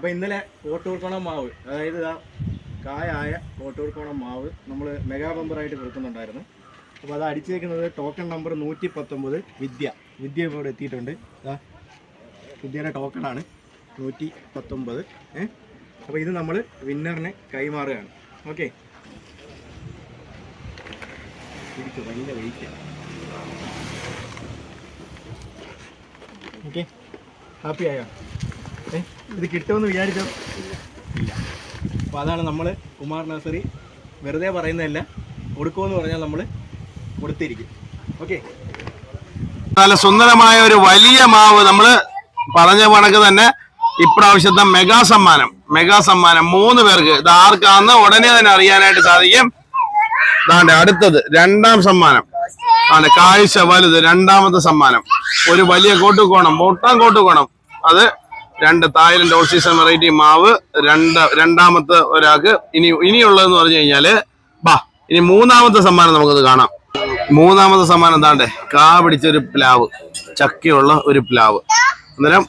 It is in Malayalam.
അപ്പോൾ ഇന്നലെ കോട്ടൂർക്കോണം മാവ് അതായത് ആ കായായ കോട്ടൂർക്കോണം മാവ് നമ്മൾ മെഗാ ബമ്പറായിട്ട് കൊടുക്കുന്നുണ്ടായിരുന്നു അപ്പോൾ അത് അടിച്ചേക്കുന്നത് ടോക്കൺ നമ്പർ നൂറ്റി പത്തൊമ്പത് വിദ്യ. വിദ്യ ഇപ്പോൾ ഇവിടെ എത്തിയിട്ടുണ്ട്. ഇതാ വിദ്യയുടെ ടോക്കണാണ് നൂറ്റി പത്തൊമ്പത് ഏ? അപ്പോൾ ഇത് നമ്മൾ വിന്നറിന് കൈമാറുകയാണ്. ഓക്കെ. Wait okay. ഹാപ്പി ആയോ? ഇത് കിട്ടുമെന്ന് വിചാരിച്ചോ? ഇല്ല. അപ്പോൾ അതാണ് നമ്മൾ കുമാർ നഴ്സറി വെറുതെ പറയുന്നതല്ല കൊടുക്കുമെന്ന് പറഞ്ഞാൽ നമ്മൾ കൊടുത്തിരിക്കും. ഓക്കെ. നല്ല സുന്ദരമായ ഒരു വലിയ മാവ് നമ്മൾ പറഞ്ഞ കണക്ക് തന്നെ ഇപ്രാവശ്യത്തെ മെഗാ സമ്മാനം മെഗാ സമ്മാനം. മൂന്ന് പേർക്ക്. ഇത് ആർക്കാന്ന് ഉടനെ തന്നെ അറിയാനായിട്ട് സാധിക്കും. അതാണ്ട് അടുത്തത് രണ്ടാം സമ്മാനം. ആണ് കാഴ്ച വലുത് രണ്ടാമത്തെ സമ്മാനം. ഒരു വലിയ കോട്ടുകോണം പൊട്ടാൻ കോട്ടുകോണം. അത് രണ്ട് തായ്ലൻഡ് ഓൾ സീസൺ വെറൈറ്റി മാവ് രണ്ട് രണ്ടാമത്തെ ഒരാൾക്ക് ഇനി ഇനിയുള്ളതെന്ന് പറഞ്ഞു കഴിഞ്ഞാൽ ബാ ഇനി മൂന്നാമത്തെ സമ്മാനം നമുക്കത് കാണാം. മൂന്നാമത്തെ സമ്മാനം എന്താണ്ടേ? കാ പിടിച്ച ഒരു പ്ലാവ് ചക്കയുള്ള ഒരു പ്ലാവ്. അന്നേരം